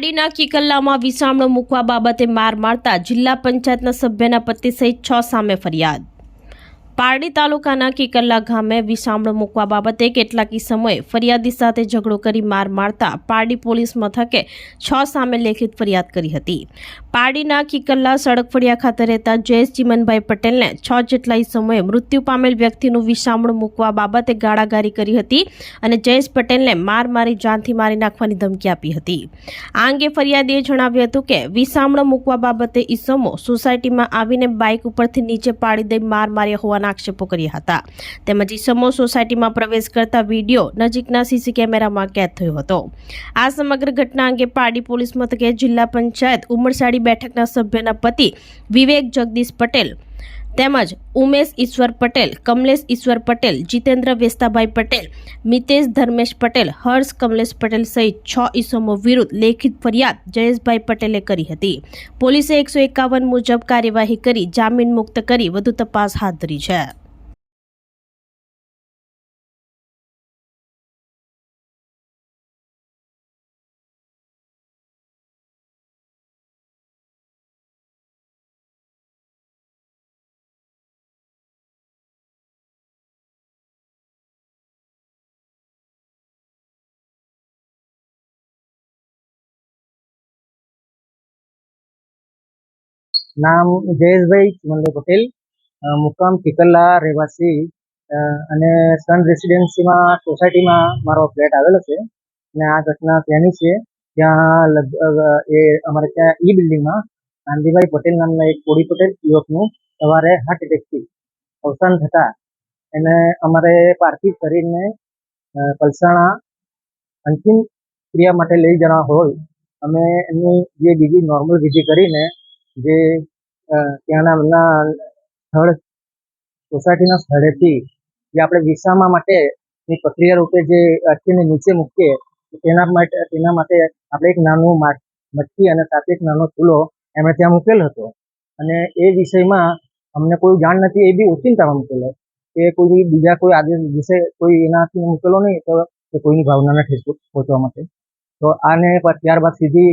પારડીના કિકલ્લામાં વિસામણો મૂકવા બાબતે માર મારતા જિલ્લા પંચાયતના સભ્યના પતિ સહિત છ સામે ફરિયાદ. પારડી તાલુકાના કિકલ્લા ગામે વિસામણો મૂકવા બાબતે કેટલાક સમયે ફરિયાદી સાથે ઝઘડો કરી માર મારતા પારડી પોલીસ મથકે છ સામે લેખિત ફરિયાદ કરી હતી. પારડીના કિકલ્લા સડક ફળિયા ખાતે રહેતા જયેશ ચીમનભાઈ પટેલને છ જેટલા સમયે મૃત્યુ પામેલ વ્યક્તિનું વિસામણું મૂકવા બાબતે ગાળાગારી કરી હતી અને જયેશ પટેલને માર મારી જાનથી મારી નાખવાની ધમકી આપી હતી. આ અંગે ફરિયાદીએ જણાવ્યું હતું કે વિસામણો મૂકવા બાબતે ઈસમો સોસાયટીમાં આવીને બાઇક ઉપરથી નીચે પાડી દઈ માર માર્યા હોવાના આક્ષેપો કર્યા હતા. તેમજ ઈસમો સોસાયટીમાં પ્રવેશ કરતા વીડિયો નજીકના સીસી કેમેરામાં કેદ થયો હતો. આ સમગ્ર ઘટના અંગે પારડી પોલીસ મથકે જિલ્લા પંચાયત ઉમરસાડી બેઠકના સભ્યના પતિ વિવેક જગદીશ પટેલ તેમજ ઉમેશ ઈશ્વર પટેલ, કમલેશ ઈશ્વર પટેલ, જીતેન્દ્ર વેસ્તાભાઈ પટેલ, મિતેશ ધર્મેશ પટેલ, હર્ષ કમલેશ પટેલ સહિત છ ઈસમો વિરુદ્ધ લેખિત ફરિયાદ જયેશભાઈ પટેલે કરી હતી. પોલીસે એકસો એકાવન મુજબ કાર્યવાહી કરી જામીન મુક્ત કરી વધુ તપાસ હાથ ધરી છે. નામ જયેશભાઈ ચિમનભાઈ પટેલ મુકામ પિકલ્લા રહેવાસી અને સન રેસિડેન્સીમાં, સોસાયટીમાં મારો ફ્લેટ આવેલો છે. અને આ ઘટના ત્યાંની છે. ત્યાં લગભગ, એ અમારે ત્યાં ઈ બિલ્ડિંગમાં ગાંધીભાઈ પટેલ નામના એક કોડી પટેલ યુવકનું સવારે હાર્ટ એટેકથી અવસાન થતા એને અમારે પાર્થિવ શરીરને પલસાણા અંતિમ ક્રિયા માટે લઈ જવા હોય. અમે એમની જે બીજી નોર્મલ વિધિ કરીને જે ત્યાંના સ્થળ, સોસાયટીના સ્થળેથી જે આપણે વિસામા માટેની પ્રક્રિયા રૂપે જે અટકીને નીચે મૂકીએ, તેના માટે તેના માટે આપણે એક નાનું મટકી અને સાથે એક નાનો ચૂલો એમણે ત્યાં મૂકેલ હતો. અને એ વિષયમાં અમને કોઈ જાણ નથી, એ બી ઓચિંતામાં મૂકેલો. કે કોઈ બીજા કોઈ આદેશ વિશે કોઈ એનાથી મૂકેલો નહીં, તો કે કોઈની ભાવનાને ઠેસ પહોંચવા માટે. તો આને ત્યારબાદ સીધી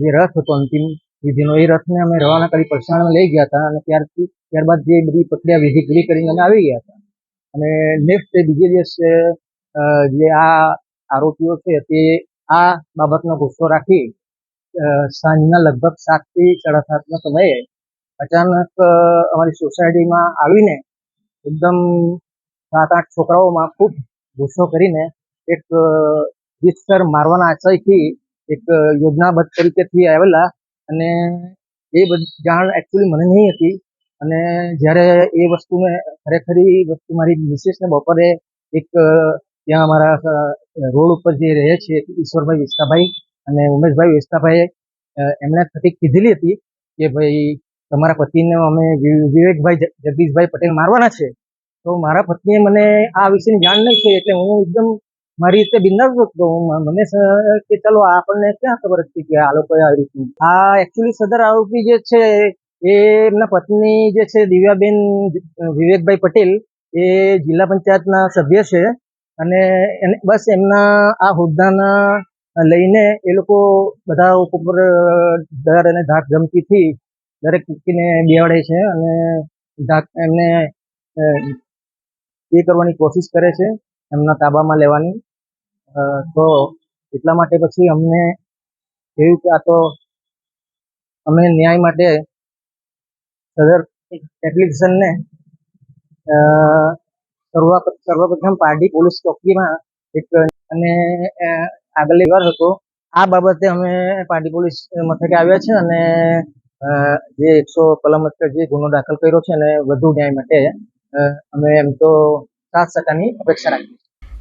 જે રથ હતો અંતિમ વિધિનો એ રથને અમે રવાના કરી પરસાણમાં લઈ ગયા હતા અને ત્યારથી ત્યારબાદ જે બધી પ્રક્રિયા વિધિ પૂરી કરીને અમે આવી ગયા હતા. અને નેક્સ્ટ ડે બીજે દિવસે જે આ આરોપીઓ છે તે આ બાબતનો ગુસ્સો રાખી સાંજના લગભગ સાતથી સાડા સાતના સમયે અચાનક અમારી સોસાયટીમાં આવીને એકદમ સાત આઠ છોકરાઓમાં ખૂબ ગુસ્સો કરીને એક વિસ્તર મારવાના આશયથી એક યોજનાબદ્ધ તરીકેથી આવેલા અને એ બધી, જાણ એકચ્યુઅલી મને નહીં હતી. અને જ્યારે એ વસ્તુને ખરેખર એ વસ્તુ મારી મિસિસને બપોરે એક ત્યાં અમારા રોડ ઉપર જે રહે છે, ઈશ્વરભાઈ વિસ્તાભાઈ અને ઉમેશભાઈ વિસ્તાભાઈએ એમણે થતી કીધેલી હતી કે ભાઈ તમારા પતિને અમે વિવેકભાઈ જગદીશભાઈ પટેલ મારવાના છે. તો મારા પત્નીએ મને આ વિશેની જાણ નહીં થઈ એટલે હું એકદમ મારી રીતે બિંદાસ હતો મને કે ચલો આપણને ક્યાં ખબર હતી કે આ લોકો આવી રીતનું. આ એકચ્યુઅલી સદર આરોપી જે છે, એ એમના પત્ની જે છે, દિવ્યાબેન વિવેકભાઈ પટેલ, એ જિલ્લા પંચાયતના સભ્ય છે. અને એને, બસ એમના આ હોદ્દાના લઈને એ લોકો બધા ઉપર ડર અને ધાક ધમકીથી દરેક વ્યક્તિને બેવાડે છે અને ધાક એમને એ કરવાની કોશિશ કરે છે એમના તાબામાં લેવાની. તો એટલા માટે પછી અમને થયું કે આ તો અમે ન્યાય માટે સદર એપ્લિકેશનને સર્વપ્રથમ પારડી પોલીસ ચોકીમાં અને આગળ વ્યવહાર હતો. આ બાબતે અમે પારડી પોલીસ મથકે આવ્યા છે અને જે એકસો કલમ હેઠળ જે ગુનો દાખલ કર્યો છે અને વધુ ન્યાય માટે અમે એમ તો સાત ટકાની અપેક્ષા રાખીએ